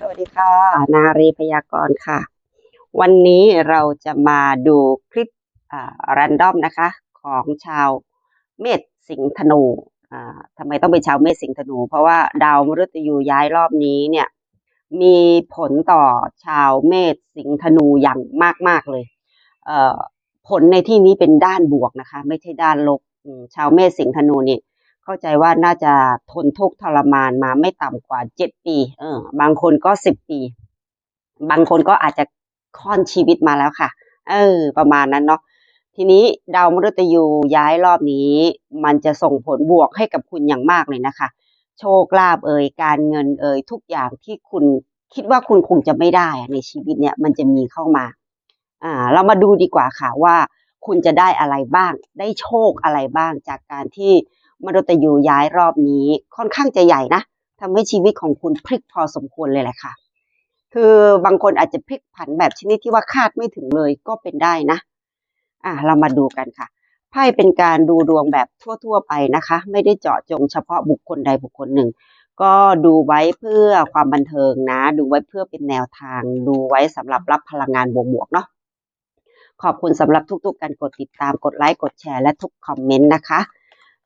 สวัสดีค่ะ นารีพยากรณ์ค่ะ วันนี้เราจะมาดูคลิปรันดอมนะคะ ของชาวเมษสิงห์ธนูอ่าทำไมต้องเป็นชาวเมษสิงห์ธนู เพราะว่าดาวมฤตยูย้ายรอบนี้เนี่ย มีผลต่อชาวเมษสิงห์ธนูอย่างมาก ๆ เลยเอ่อผลในที่นี้เป็นด้านบวกนะคะ ไม่ใช่ด้านลบชาวเมษสิงห์ธนูนี่ เข้าใจว่าน่าจะทนทุกข์ทรมานมาไม่ต่ำกว่าเจ็ดปี เออ บางคนก็สิบปี บางคนก็อาจจะค่อนชีวิตมาแล้วค่ะ เออ ประมาณนั้นเนาะทีนี้ดาวมฤตยูย้ายรอบนี้ มันจะส่งผลบวกให้กับคุณอย่างมากเลยนะคะ โชคลาภเอ่ยการเงินเอ่ยทุกอย่างที่คุณคิดว่าคุณคงจะไม่ได้ในชีวิตเนี่ย มันจะมีเข้ามา อ่า เรามาดูดีกว่าค่ะว่าคุณจะได้อะไรบ้าง ได้โชคอะไรบ้างจากการที่ มฤตยูย้ายรอบนี้ค่อนข้างจะใหญ่นะทำให้ชีวิตของคุณพลิกพอสมควรเลยแหละค่ะ คือบางคนอาจจะพลิกผันแบบชนิดที่ว่าคาดไม่ถึงเลยก็เป็นได้นะ อ่าเรามาดูกันค่ะ ไพ่เป็นการดูดวงแบบทั่ว ๆ ไปนะคะ ไม่ได้เจาะจงเฉพาะบุคคลใดบุคคลหนึ่ง ก็ดูไว้เพื่อความบันเทิงนะ ดูไว้เพื่อเป็นแนวทาง ดูไว้สำหรับรับพลังงานบวกๆเนาะ ขอบคุณสำหรับทุกๆ การกดติดตาม กดไลค์ กดแชร์ และทุกคอมเมนต์นะคะ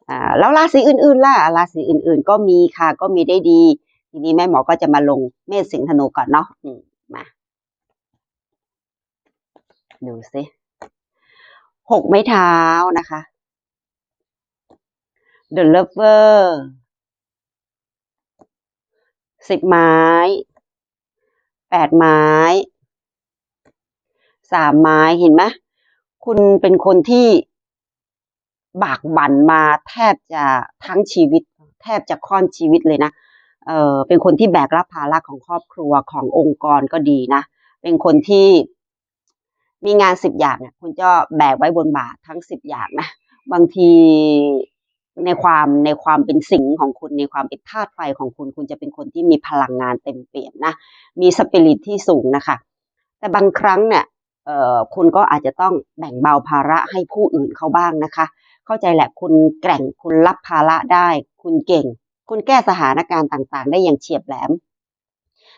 อ่าแล้วราศีอื่นๆล่ะราศีอื่นๆ ก็มีค่ะ ก็มีได้ดี ทีนี้แม่หมอก็จะมาลงเมษสิงห์ธนูก่อนเนาะมมาดูสิหกไม้เท้านะคะ The Lover สิบไม้แปดไม้สามไม้เห็นไหมคุณเป็นคนที่ บากบั่นมาแทบจะทั้งชีวิต แทบจะค่อนชีวิตเลยนะเออเป็นคนที่แบกรับภาระของครอบครัวขององค์กรก็ดีนะ เป็นคนที่มีงานสิบอย่างเนี่ยคุณจะแบกไว้บนบ่าทั้งสิบอย่างนะ บางทีในความในความเป็นสิงของคุณในความเป็นธาตุไฟของคุณ คุณจะเป็นคนที่มีพลังงานเต็มเปี่ยมนะ มีสปิริตที่สูงนะคะ แต่บางครั้งเนี่ยเอ่อคุณก็อาจจะต้องแบ่งเบาภาระให้ผู้อื่นเขาบ้างนะคะ เข้าใจแหละคุณแกร่งคุณรับภาระได้ คุณเก่ง คุณแก้สถานการณ์ต่างๆ ได้อย่างเฉียบแหลม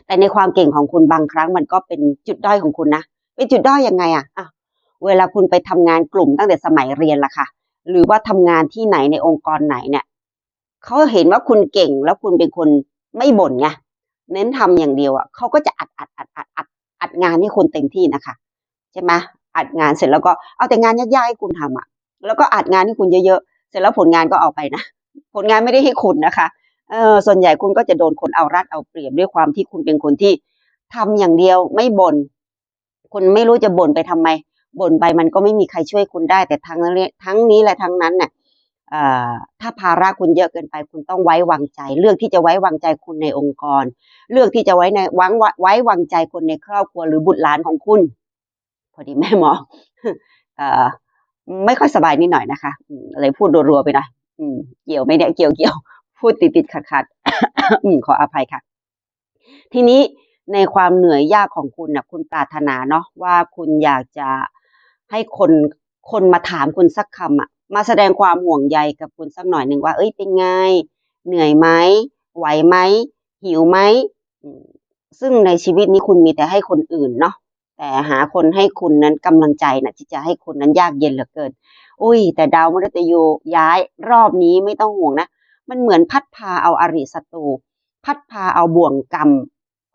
แต่ในความเก่งของคุณบางครั้งมันก็เป็นจุดด้อยของคุณนะเป็นจุดด้อยยังไงอะอะเวลาคุณไปทำงานกลุ่มตั้งแต่สมัยเรียนล่ะค่ะ หรือว่าทำงานที่ไหนในองค์กรไหนเนี่ยเขาเห็นว่าคุณเก่งแล้วคุณเป็นคนไม่บ่นไงเน้นทำอย่างเดียวอะเขาก็จะอัดอัดอัดอัดอัดอัดงานให้คุณเต็มที่นะคะ ใช่ไหมอัดงานเสร็จแล้วก็เอาแต่งานยากๆให้คุณทำอะ แล้วก็อัดงานให้คุณเยอะๆ เสร็จแล้วผลงานก็เอาไปนะ ผลงานไม่ได้ให้คุณนะคะเออส่วนใหญ่คุณก็จะโดนคนเอารัดเอาเปรียบด้วยความที่คุณเป็นคนที่ทำอย่างเดียวไม่บน่นคุณไม่รู้จะบ่นไปทำไมบ่นไปมันก็ไม่มีใครช่วยคุณได้ แต่ทั้งนี้ทั้งนี้และทั้งนั้นเนี่ยเออถ้าภาระคุณเยอะเกินไปคุณต้องไว้วางใจ เลือกที่จะไว้วางใจคุณในองค์กร เลือกที่จะไว้ในวางไว้วางใจคนในครอบครัวหรือบุตรหลานของคุณ พอดีแม่หมอเออ ไม่ค่อยสบายนิดหน่อยนะคะอืมเลยพูดรัวๆไปหน่อยอืมเกี่ยวไหมเนี่ยเกี่ยวเกี่ยวพูดติดติดขัดขัดๆขออภัยค่ะ ทีนี้ในความเหนื่อยยากของคุณนะคุณปรารถนาเนาะว่าคุณอยากจะให้คนคนมาถามคุณสักคำอะมาแสดงความห่วงใยกับคุณสักหน่อยหนึ่งว่า เอ้ยเป็นไง เหนื่อยไหมไหวไหมหิวไหมซึ่งในชีวิตนี้คุณมีแต่ให้คนอื่นเนาะ แต่หาคนให้คุณนั้นกำลังใจนะที่จะให้คุณนั้นยากเย็นเหลือเกิน อุ้ย แต่ดาวมฤตยูย้ายรอบนี้ไม่ต้องห่วงนะ มันเหมือนพัดพาเอาอริศัตรู พัดพาเอาบ่วงกรรม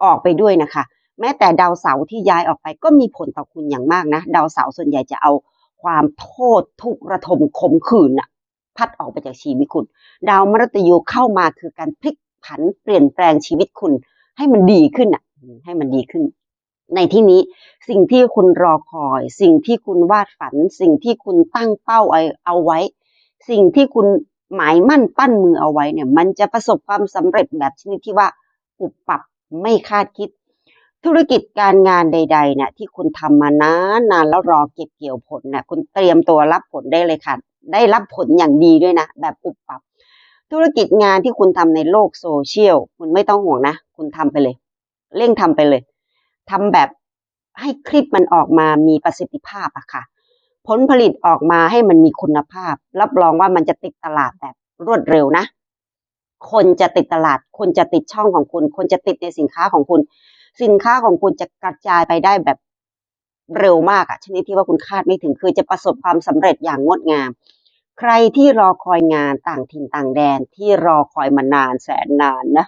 ออกไปด้วยนะคะ แม้แต่ดาวเสาร์ที่ย้ายออกไปก็มีผลต่อคุณอย่างมากนะ ดาวเสาร์ส่วนใหญ่จะเอาความโทษทุกข์ระทมขมขื่นน่ะ พัดออกไปจากชีวิตคุณ ดาวมฤตยูเข้ามาคือการพลิกผันเปลี่ยนแปลงชีวิตคุณ ให้มันดีขึ้นอะ ให้มันดีขึ้น ในที่นี้สิ่งที่คุณรอคอย สิ่งที่คุณวาดฝัน สิ่งที่คุณตั้งเป้าเอาเอาไว้ สิ่งที่คุณหมายมั่นปั้นมือเอาไว้เนี่ย มันจะประสบความสำเร็จแบบชนิดที่ว่าปุบปับไม่คาดคิด ธุรกิจการงานใด ๆ เนี่ย ที่คุณทำมานานนานแล้วรอเก็บเกี่ยวผลเนี่ยคุณเตรียมตัวรับผลได้เลยค่ะ ได้รับผลอย่างดีด้วยนะ แบบปุบปับ ธุรกิจงานที่คุณทำในโลกโซเชียลคุณไม่ต้องห่วงนะ คุณทำไปเลย เร่งทำไปเลย ทำแบบให้คลิปมันออกมามีประสิทธิภาพอะค่ะ ผลผลิตออกมาให้มันมีคุณภาพ รับรองว่ามันจะติดตลาดแบบรวดเร็วนะ คนจะติดตลาด คนจะติดช่องของคุณ คนจะติดในสินค้าของคุณ สินค้าของคุณจะกระจายไปได้แบบเร็วมากอะชนิดที่ว่าคุณคาดไม่ถึงคือจะประสบความสำเร็จอย่างงดงาม ใครที่รอคอยงานต่างถิ่นต่างแดนที่รอคอยมานานแสนนานนะ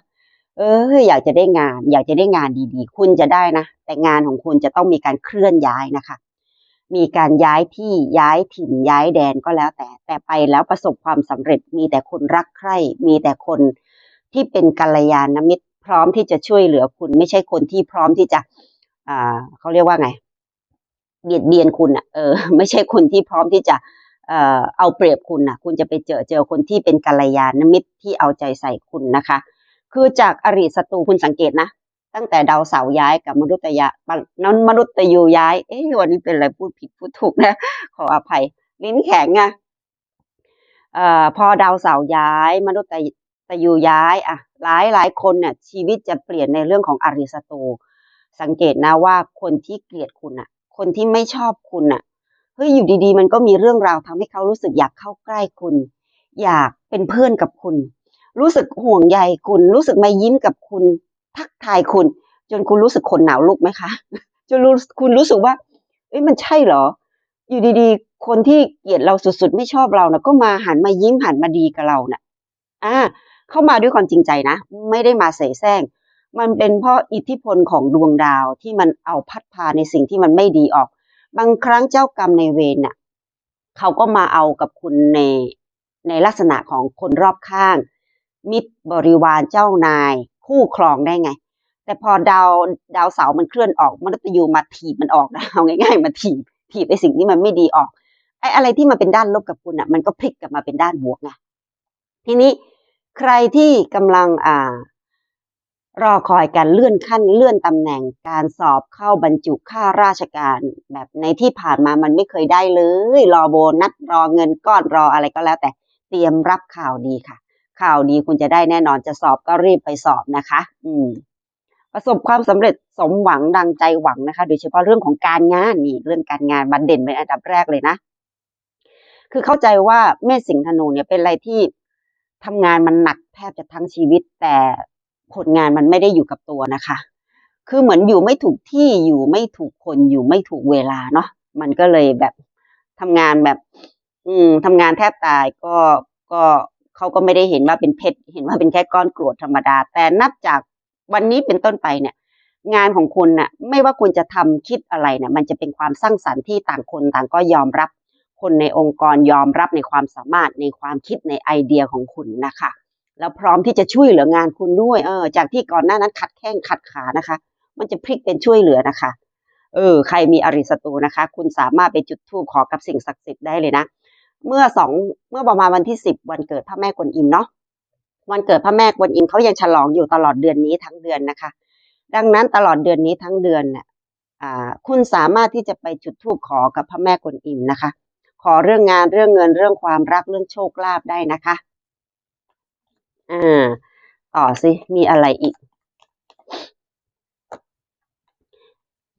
เอออยากจะได้งาน อยากจะได้งานดีๆ คุณจะได้นะ แต่งานของคุณจะต้องมีการเคลื่อนย้ายนะคะ มีการย้ายที่ย้ายถิ่นย้ายแดนก็แล้วแต่ แต่ไปแล้วประสบความสำเร็จ มีแต่คนรักใคร่ มีแต่คนที่เป็นกัลยาณมิตร พร้อมที่จะช่วยเหลือคุณ ไม่ใช่คนที่พร้อมที่จะ อ่าเขาเรียกว่าไง เบียดเบียนคุณอะ เออ ไม่ใช่คนที่พร้อมที่จะเออเอาเปรียบคุณนะคุณจะไปเจอเจอคนที่เป็นกัลยาณมิตรที่เอาใจใส่คุณนะคะ คือจากอริศัตรูคุณสังเกตนะ ตั้งแต่ดาวเสาย้ายกับมนุษย์ยะนั้นมนุษย์ยูย้าย เอ๊ะวันนี้เป็นอะไรพูดผิดพูดถูกนะ ขออภัย ลิ้นแข็งอะเอ่อพอดาวเสาย้าย มนุษย์ตยูย้ายอะหลายหลายคนเนี่ยชีวิตจะเปลี่ยนในเรื่องของอริศัตรูสังเกตนะว่าคนที่เกลียดคุณอะคนที่ไม่ชอบคุณอะเฮ้ยอยู่ดีๆ มันก็มีเรื่องราวทำให้เขารู้สึกอยากเข้าใกล้คุณ อยากเป็นเพื่อนกับคุณ รู้สึกห่วงใยคุณ รู้สึกมายิ้มกับคุณ ทักทายคุณ จนคุณรู้สึกขนหนาวลุกไหมคะ จนรู้คุณรู้สึกว่าเอ้ยมันใช่เหรอ อยู่ดีๆ คนที่เกลียดเราสุดๆ ไม่ชอบเรานะก็มาหันมายิ้มหันมาดีกับเรานะ่ะ อ่า เข้ามาด้วยความจริงใจนะ ไม่ได้มาเสแสร้ง มันเป็นเพราะอิทธิพลของดวงดาวที่มันเอาพัดพาในสิ่งที่มันไม่ดีออก บางครั้งเจ้ากรรมในเวรน่ะ เขาก็มาเอากับคุณในในลักษณะของคนรอบข้าง มิตรบริวารเจ้านาย คู่ครองได้ไง แต่พอดาวดาวเสาร์มันเคลื่อนออกมนุษย์ยูมาถีบมันออกนะเอาง่าย ๆ มาถีบถีบไอ้สิ่งที่มันไม่ดีออกไอ้อะไรที่มันเป็นด้านลบกับคุณอะ มันก็พลิกกลับมาเป็นด้านบวกไงทีนี้ใครที่กำลังอ่ารอคอยการเลื่อนขั้นเลื่อนตำแหน่งการสอบเข้าบรรจุข้าราชการ แบบในที่ผ่านมามันไม่เคยได้เลย รอโบนัสรอเงินก้อนรออะไรก็แล้ว แต่เตรียมรับข่าวดีค่ะ ข่าวดีคุณจะได้แน่นอนจะสอบก็รีบไปสอบนะคะ อืม ประสบความสำเร็จสมหวังดังใจหวังนะคะ โดยเฉพาะเรื่องของการงานนี่เรื่องการงานบันเด่นเป็นอันดับแรกเลยนะ คือเข้าใจว่าแม่สิงห์ธนูเนี่ยเป็นอะไรที่ทำงานมันหนักแทบจะทั้งชีวิต แต่ผลงานมันไม่ได้อยู่กับตัวนะคะ คือเหมือนอยู่ไม่ถูกที่อยู่ไม่ถูกคนอยู่ไม่ถูกเวลาเนาะมันก็เลยแบบทำงานแบบ อืมทำงานแทบตายก็ก็ เขาก็ไม่ได้เห็นว่าเป็นเพชรเห็นว่าเป็นแค่ก้อนกรวดธรรมดา แต่นับจากวันนี้เป็นต้นไปเนี่ย งานของคุณน่ะไม่ว่าคุณจะทำคิดอะไรเนี่ยมันจะเป็นความสร้างสรรค์ที่ต่างคนต่างก็ยอมรับ คนในองค์กรยอมรับในความสามารถในความคิดในไอเดียของคุณนะคะ แล้วพร้อมที่จะช่วยเหลืองานคุณด้วยเออจากที่ก่อนหน้านั้นขัดแข้งขัดขานะคะ มันจะพลิกเป็นช่วยเหลือนะคะเออใครมีอริสตูนะคะ คุณสามารถไปจุดธูปขอกับสิ่งศักดิ์สิทธิ์ได้เลยนะ เมื่อสองเมื่อประมาณวันที่สิบวันเกิดพระแม่กวนอิมเนาะวันเกิดพระแม่กวนอิมเขายังฉลองอยู่ตลอดเดือนนี้ทั้งเดือนนะคะ ดังนั้นตลอดเดือนนี้ทั้งเดือนเนี่ยคุณสามารถที่จะไปจุดธูปขอกับพระแม่กวนอิมนะคะ ขอเรื่องงานเรื่องเงินเรื่องความรักเรื่องโชคลาภได้นะคะอ่าต่อสิมีอะไรอีก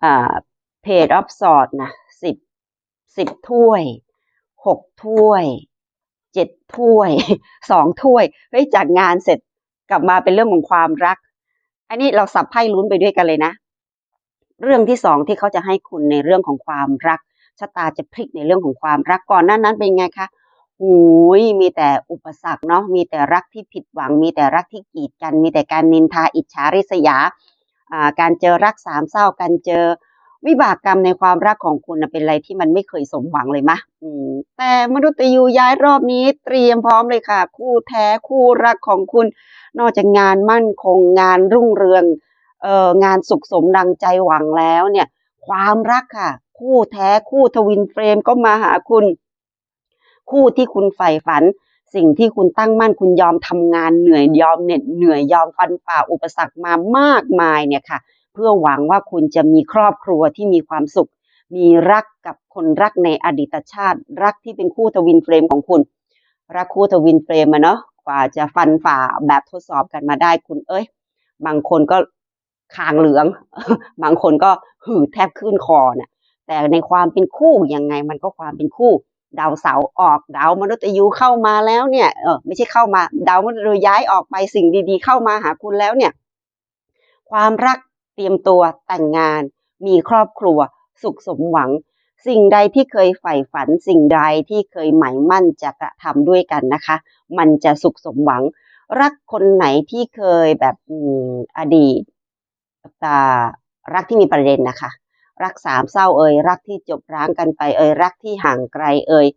อ่าเพจออฟสอดนะสิบสิบถ้วย หกถ้วยเจ็ดถ้วยสองถ้วยเฮ้ยจากงานเสร็จกลับมาเป็นเรื่องของความรัก อันนี้เราสับไพ่ลุ้นไปด้วยกันเลยนะ เรื่องที่สองที่เขาจะให้คุณในเรื่องของความรักชะตาจะพลิกในเรื่องของความรักก่อนหน้านั้นเป็นไงคะหูยมีแต่อุปสรรคเนาะมีแต่รักที่ผิดหวัง มีแต่รักที่กีดกัน มีแต่การนินทาอิจฉาริษยาอ่าการเจอรักสามเศร้าการเจอ วิบากกรรมในความรักของคุณเป็นอะไรที่มันไม่เคยสมหวังเลยมะอืมแต่มนุษย์ยูย้ายรอบนี้เตรียมพร้อมเลยค่ะ คู่แท้คู่รักของคุณ นอกจากงานมั่นคงงานรุ่งเรืองเอ่องานสุขสมดังใจหวังแล้วเนี่ย ความรักค่ะ คู่แท้คู่ทวินเฟรมก็มาหาคุณ คู่ที่คุณใฝ่ฝัน สิ่งที่คุณตั้งมั่นคุณยอมทำงานเหนื่อยยอมเหน็ดเหนื่อยยอมฟันฝ่าอุปสรรคมามากมายเนี่ยค่ะ เพื่อหวังว่าคุณจะมีครอบครัวที่มีความสุข มีรักกับคนรักในอดีตชาติ รักที่เป็นคู่ทวินเฟรมของคุณ รักคู่ทวินเฟรมอะเนาะกว่าจะฟันฝ่าแบบทดสอบกันมาได้คุณเอ้ย บางคนก็คางเหลือง บางคนก็หืดแทบขึ้นคอเนี่ยแต่ในความเป็นคู่ยังไงมันก็ความเป็นคู่ ดาวเสาออกดาวมนุษย์ยูเข้ามาแล้วเนี่ยเออไม่ใช่เข้ามา ดาวมนุษย์ย้ายออกไปสิ่งดี ๆ เข้ามาหาคุณแล้วเนี่ย ความรัก เตรียมตัวแต่งงาน มีครอบครัว สุขสมหวัง สิ่งใดที่เคยใฝ่ฝัน สิ่งใดที่เคยหมายมั่นจะกระทำด้วยกันนะคะ มันจะสุขสมหวัง รักคนไหนที่เคยแบบอดีตแต่รักที่มีประเด็นนะคะ รักสามเศร้าเอ่ยรักที่จบร้างกันไปเอ่ยรักที่ห่างไกลเอ่ย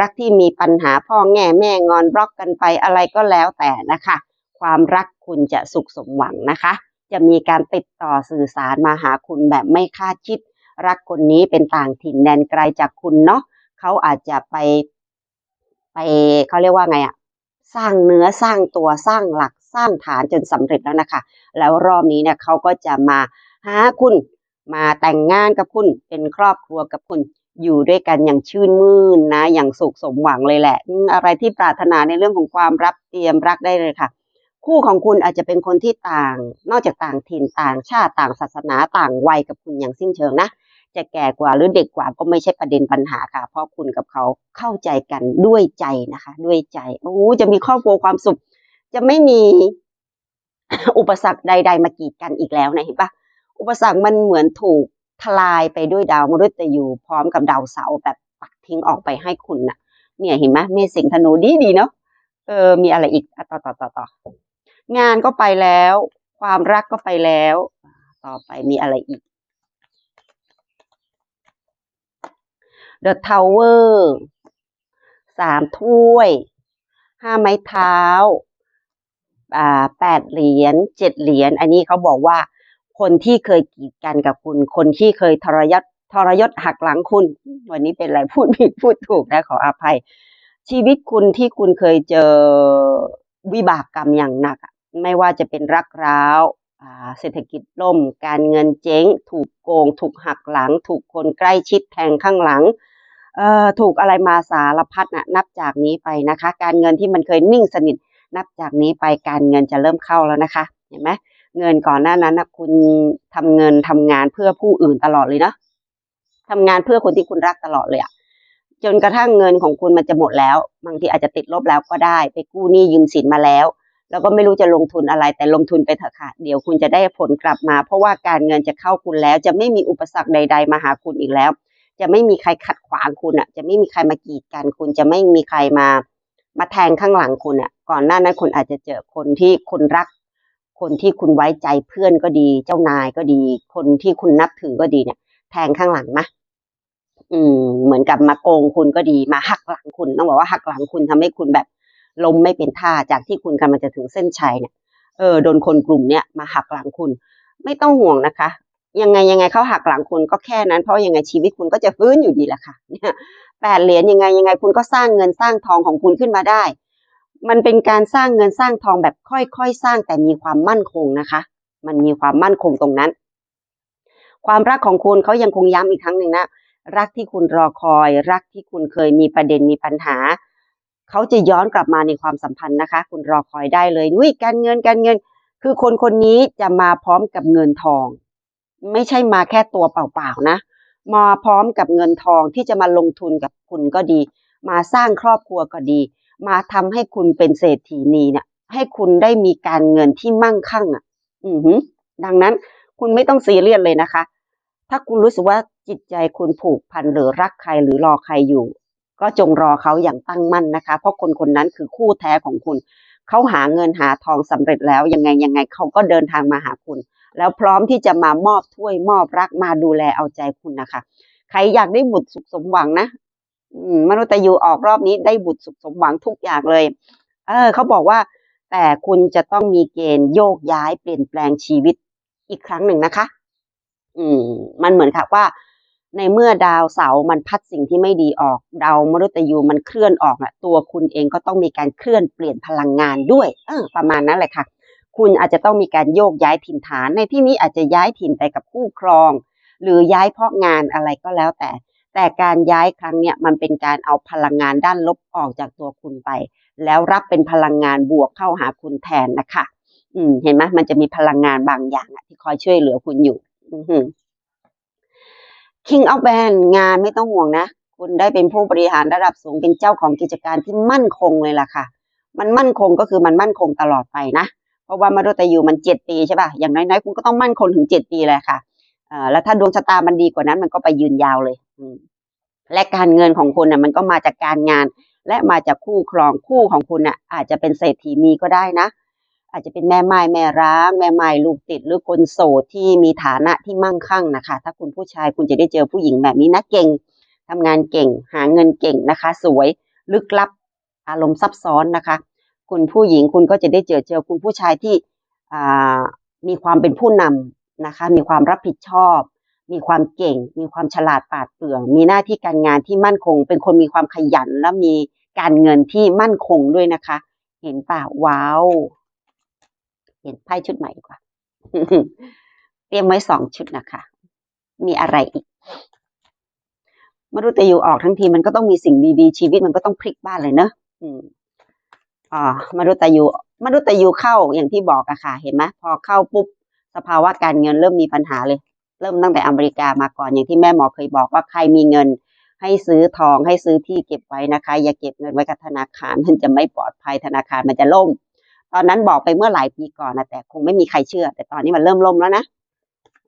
รักที่มีปัญหาพ่อแง่แม่งอนบล็อกกันไปอะไรก็แล้วแต่นะคะ ความรักคุณจะสุขสมหวังนะคะ จะมีการติดต่อสื่อสารมาหาคุณแบบไม่คาดคิด รักคนนี้เป็นต่างถิ่นแดนไกลจากคุณเนาะเขาอาจจะไป ไปเขาเรียกว่าไงอะสร้างเนื้อสร้างตัวสร้างหลักสร้างฐานจนสำเร็จแล้วนะคะ แล้วรอบนี้เนี่ยเขาก็จะมาหาคุณมาแต่งงานกับคุณเป็นครอบครัวกับคุณอยู่ด้วยกันอย่างชื่นมื่นนะ อย่างสุขสมหวังเลยแหละอืมอะไรที่ปรารถนาในเรื่องของความรับเตรียมรักได้เลยค่ะ คู่ของคุณอาจจะเป็นคนที่ต่าง นอกจากต่างถิ่นต่างชาติต่างศาสนาต่างวัยกับคุณอย่างสิ้นเชิงนะจะแก่กว่าหรือเด็กกว่าก็ไม่ใช่ประเด็นปัญหาค่ะ เพราะคุณกับเขาเข้าใจกันด้วยใจนะคะ ด้วยใจโอ้จะมีครอบครัวความสุข จะไม่มีอุปสรรคใด ๆ มากีดกันอีกแล้วนะเห็นปะอุปสรรคมันเหมือนถูกทลายไปด้วยดาวมฤตยูพร้อมกับดาวเสาแบบปักทิ้งออกไปให้คุณน่ะ เนี่ยเห็นไหมเมสิงธนูดีดีเนาะเออมีอะไรอีกอะต่อต่อต่อต่อ งานก็ไปแล้ว ความรักก็ไปแล้ว ต่อไปมีอะไรอีก The Tower สามถ้วย ห้าไม้เท้าแปดเหรียญเจ็ดเหรียญอันนี้เขาบอกว่า คนที่เคยกีดกันกับคุณ คนที่เคยทรยศทรยศหักหลังคุณ วันนี้เป็นอะไรพูดผิดพูดถูกนะขออภัย ชีวิตคุณที่คุณเคยเจอวิบากกรรมอย่างหนักอะ ไม่ว่าจะเป็นรักร้าวเศรษฐกิจล่ม การเงินเจ๊ง ถูกโกง ถูกหักหลัง ถูกคนใกล้ชิดแทงข้างหลังเอ่อถูกอะไรมาสารพัดนะนับจากนี้ไปนะคะ การเงินที่มันเคยนิ่งสนิท นับจากนี้ไปการเงินจะเริ่มเข้าแล้วนะคะเห็นไหมเงินก่อนหน้านั้นนะคุณทำเงินทำงานเพื่อผู้อื่นตลอดเลยเนาะทำงานเพื่อคนที่คุณรักตลอดเลยอะจนกระทั่งเงินของคุณมันจะหมดแล้ว บางทีอาจจะติดลบแล้วก็ได้ ไปกู้หนี้ยืมสินมาแล้ว แล้วก็ไม่รู้จะลงทุนอะไรแต่ลงทุนไปเถอะค่ะ เดี๋ยวคุณจะได้ผลกลับมา เพราะว่าการเงินจะเข้าคุณแล้ว จะไม่มีอุปสรรคใด ๆ มาหาคุณอีกแล้ว จะไม่มีใครขัดขวางคุณอะ จะไม่มีใครมากีดกันคุณจะไม่มีใครมา มาแทงข้างหลังคุณอะ ก่อนหน้านั้นคุณอาจจะเจอคนที่คุณรัก คนที่คุณไว้ใจเพื่อนก็ดี เจ้านายก็ดี คนที่คุณนับถือก็ดีเนี่ย แทงข้างหลังมะอืม เหมือนกับมาโกงคุณก็ดีมาหักหลังคุณต้องบอกว่าหักหลังคุณทำให้คุณแบบ ล้มไม่เป็นท่าจากที่คุณกำลังจะถึงเส้นชัยเนี่ยเออโดนคนกลุ่มเนี้ยมาหักหลังคุณ ไม่ต้องห่วงนะคะ ยังไงยังไงเขาหักหลังคุณก็แค่นั้นเพราะยังไงชีวิตคุณก็จะฟื้นอยู่ดีแหละค่ะเนี่ยแปดเหรียญยังไงยังไงคุณก็สร้างเงินสร้างทองของคุณขึ้นมาได้ มันเป็นการสร้างเงินสร้างทองแบบค่อยๆ สร้างแต่มีความมั่นคงนะคะ มันมีความมั่นคงตรงนั้น ความรักของคุณเขายังคงย้ำอีกครั้งหนึ่งนะรักที่คุณรอคอย รักที่คุณเคยมีประเด็นมีปัญหา เขาจะย้อนกลับมาในความสัมพันธ์นะคะ คุณรอคอยได้เลยนุ้ยการเงินการเงิน คือคนคนนี้จะมาพร้อมกับเงินทอง ไม่ใช่มาแค่ตัวเปล่าๆนะมาพร้อมกับเงินทองที่จะมาลงทุนกับคุณก็ดี มาสร้างครอบครัวก็ดี มาทำให้คุณเป็นเศรษฐีนีเนี่ยให้คุณได้มีการเงินที่มั่งคั่งอะ อือหือ ดังนั้นคุณไม่ต้องซีเรียสเลยนะคะ ถ้าคุณรู้สึกว่าจิตใจคุณผูกพันหรือรักใครหรือรอใครอยู่ ก็จงรอเขาอย่างตั้งมั่นนะคะ เพราะคนคนนั้นคือคู่แท้ของคุณ เขาหาเงินหาทองสำเร็จแล้วยังไงยังไงเขาก็เดินทางมาหาคุณ แล้วพร้อมที่จะมามอบถ้วยมอบรักมาดูแลเอาใจคุณนะคะ ใครอยากได้บุตรสุขสมหวังนะมนุษย์ตยูออกรอบนี้ได้บุตรสุขสมหวังทุกอย่างเลย เออเขาบอกว่า แต่คุณจะต้องมีเกณฑ์โยกย้ายเปลี่ยนแปลงชีวิตอีกครั้งหนึ่งนะคะ อืม มันเหมือนกับว่า ในเมื่อดาวเสาร์มันพัดสิ่งที่ไม่ดีออก ดาวมฤตยูมันเคลื่อนออกน่ะตัวคุณเองก็ต้องมีการเคลื่อนเปลี่ยนพลังงานด้วยเออประมาณนั้นแหละค่ะ คุณอาจจะต้องมีการโยกย้ายถิ่นฐาน ในที่นี้อาจจะย้ายถิ่นไปกับคู่ครอง หรือย้ายเพราะงานอะไรก็แล้วแต่ แต่การย้ายครั้งเนี้ยมันเป็นการเอาพลังงานด้านลบออกจากตัวคุณไป แล้วรับเป็นพลังงานบวกเข้าหาคุณแทนนะคะ อืม เห็นไหมมันจะมีพลังงานบางอย่างอะที่คอยช่วยเหลือคุณอยู่ อื King of Band งานไม่ต้องห่วงนะ คุณได้เป็นผู้บริหารระดับสูงเป็นเจ้าของกิจการที่มั่นคงเลยล่ะค่ะ มันมั่นคงก็คือมันมั่นคงตลอดไปนะ เพราะว่ามรุตยูมันเจ็ดปีใช่ป่ะ อย่างน้อยๆ คุณก็ต้องมั่นคงถึงเจ็ดปีเลยค่ะอ่แล้วถ้าดวงชะตามันดีกว่านั้นมันก็ไปยืนยาวเลยอืมและการเงินของคุณน่ะมันก็มาจากการงาน และมาจากคู่ครองคู่ของคุณน่ะอาจจะเป็นเศรษฐีมีก็ได้นะ อาจจะเป็นแม่ไม้แม่ร้างแม่ไม้ลูกติดหรือคนโสดที่มีฐานะที่มั่งคั่งนะคะ ถ้าคุณผู้ชายคุณจะได้เจอผู้หญิงแบบนี้นะเก่งทำงานเก่ง หาเงินเก่งนะคะ สวยลึกลับ อารมณ์ซับซ้อนนะคะ คุณผู้หญิงคุณก็จะได้เจอเจอคุณผู้ชายที่มีความเป็นผู้นำนะคะ มีความรับผิดชอบ มีความเก่ง มีความฉลาดปาดเปรื่อง มีหน้าที่การงานที่มั่นคง เป็นคนมีความขยันและมีการเงินที่มั่นคงด้วยนะคะ เห็นป่ะว้าว เห็นไพ่ชุดใหม่ดีกว่า เตรียมไว้สองชุดนะคะ มีอะไรอีกมรุตยูออกทั้งทีมันก็ต้องมีสิ่งดีๆ ชีวิตมันก็ต้องพลิกบ้านเลยเนอะอืมอ่ามรุตยูมรุตยูเข้าอย่างที่บอกอะค่ะ เห็นไหมพอเข้าปุ๊บสภาวะการเงินเริ่มมีปัญหาเลย เริ่มตั้งแต่อเมริกามาก่อนอย่างที่แม่หมอเคยบอกว่าใครมีเงิน ให้ซื้อทองให้ซื้อที่เก็บไว้นะคะ อย่าเก็บเงินไว้กับธนาคารมันจะไม่ปลอดภัยธนาคารมันจะล่ม ตอนนั้นบอกไปเมื่อหลายปีก่อนนะแต่คงไม่มีใครเชื่อ แต่ตอนนี้มันเริ่มล่มแล้วนะ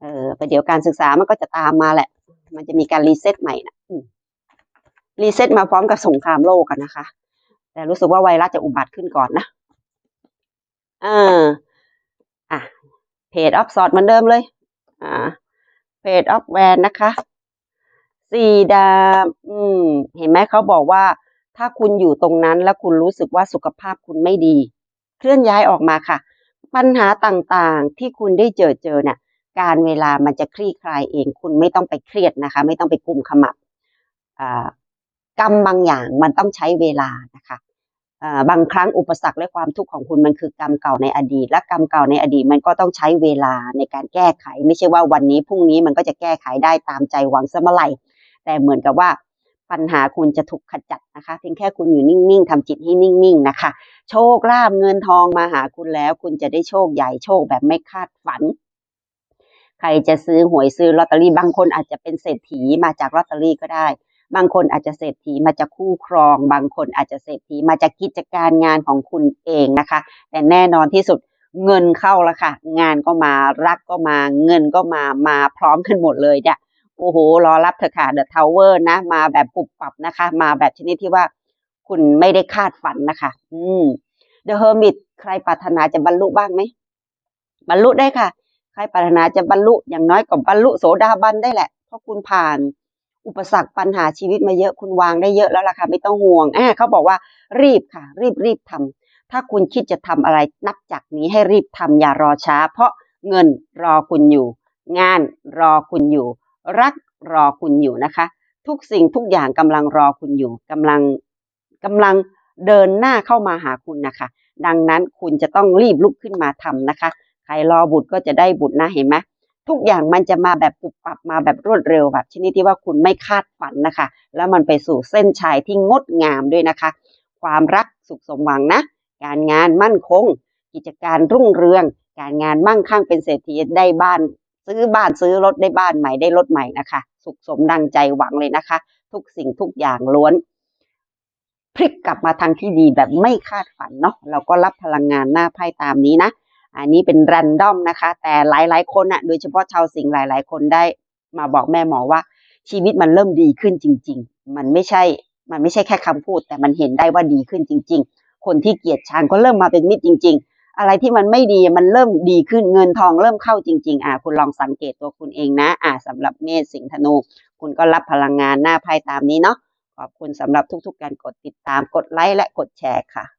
เออไปเดี๋ยวการศึกษามันก็จะตามมาแหละ มันจะมีการรีเซ็ตใหม่นะรีเซ็ตมาพร้อมกับสงครามโลกกันนะคะ แต่รู้สึกว่าไวรัสจะอุบัติขึ้นก่อนนะเอออะเพจออฟสอดเหมือนเดิมเลย อ่าเพจออฟแวนนะคะสี่ดาอืม เห็นไหมเขาบอกว่า ถ้าคุณอยู่ตรงนั้นแล้วคุณรู้สึกว่าสุขภาพคุณไม่ดี เคลื่อนย้ายออกมาค่ะ ปัญหาต่างๆที่คุณได้เจอเจอเนี่ยการเวลามันจะคลี่คลายเอง คุณไม่ต้องไปเครียดนะคะ ไม่ต้องไปกุมขมับกรรมบางอย่างมันต้องใช้เวลานะคะบางครั้งอุปสรรคและความทุกข์ของคุณมันคือกรรมเก่าในอดีต และกรรมเก่าในอดีตมันก็ต้องใช้เวลาในการแก้ไข ไม่ใช่ว่าวันนี้พรุ่งนี้มันก็จะแก้ไขได้ตามใจหวังเสมอไหร่แต่เหมือนกับว่า ปัญหาคุณจะถูกขจัดนะคะ เพียงแค่คุณอยู่นิ่งๆทำจิตให้นิ่งๆนะคะ โชคลาภเงินทองมาหาคุณแล้ว คุณจะได้โชคใหญ่โชคแบบไม่คาดฝัน ใครจะซื้อหวยซื้อลอตเตอรี่บางคนอาจจะเป็นเศรษฐีมาจากลอตเตอรี่ก็ได้ บางคนอาจจะเศรษฐีมาจากคู่ครอง บางคนอาจจะเศรษฐีมาจากกิจการงานของคุณเองนะคะ แต่แน่นอนที่สุดเงินเข้าแล้วค่ะ งานก็มารักก็มาเงินก็มามาพร้อมกันหมดเลยเนี่ย โอ้โหรอรับเถอะค่ะเดอะทาวเวอร์นะ มาแบบปุบปับนะคะ มาแบบชนิดที่ว่าคุณไม่ได้คาดฝันนะคะ อืม The Hermit ใครปรารถนาจะบรรลุบ้างไหมบรรลุได้ค่ะ ใครปรารถนาจะบรรลุอย่างน้อยก็บรรลุโสดาบันได้แหละ เพราะคุณผ่านอุปสรรคปัญหาชีวิตมาเยอะคุณวางได้เยอะแล้วล่ะค่ะไม่ต้องห่วงอ่าเขาบอกว่ารีบค่ะ รีบรีบทำถ้าคุณคิดจะทำอะไรนับจากนี้ให้รีบทำอย่ารอช้า เพราะเงินรอคุณอยู่ งานรอคุณอยู่ รักรอคุณอยู่นะคะ ทุกสิ่งทุกอย่างกำลังรอคุณอยู่กำลังกำลังเดินหน้าเข้ามาหาคุณนะคะ ดังนั้นคุณจะต้องรีบลุกขึ้นมาทำนะคะ ใครรอบุตรก็จะได้บุตรนะเห็นไหมทุกอย่างมันจะมาแบบปุบปับมาแบบรวดเร็วแบบชนิดที่ว่าคุณไม่คาดฝันนะคะ แล้วมันไปสู่เส้นชัยที่งดงามด้วยนะคะ ความรักสุขสมหวังนะ การงานมั่นคง กิจการรุ่งเรือง การงานมั่งคั่งเป็นเศรษฐีได้บ้าน ซื้อบ้านซื้อรถได้บ้านใหม่ได้รถใหม่นะคะ สุขสมดังใจหวังเลยนะคะ ทุกสิ่งทุกอย่างล้วน พลิกกลับมาทางที่ดีแบบไม่คาดฝันเนาะเราก็รับพลังงานหน้าไพ่ตามนี้นะอันนี้เป็นรันดอมนะคะ แต่หลายๆ คนอะโดยเฉพาะชาวสิงห์หลาย ๆ คนได้มาบอกแม่หมอว่า ชีวิตมันเริ่มดีขึ้นจริง ๆ มันไม่ใช่ มันไม่ใช่แค่คำพูด แต่มันเห็นได้ว่าดีขึ้นจริง ๆ คนที่เกลียดชังก็เริ่มมาเป็นมิตรจริง ๆ อะไรที่มันไม่ดีมันเริ่มดีขึ้นเงินทองเริ่มเข้าจริง ๆ อะคุณลองสังเกตตัวคุณเองนะ อะสำหรับเมษสิงห์ธนู คุณก็รับพลังงานหน้าไพ่ตามนี้เนาะขอบคุณสำหรับทุกๆ การกดติดตามกดไลค์และกดแชร์ค่ะ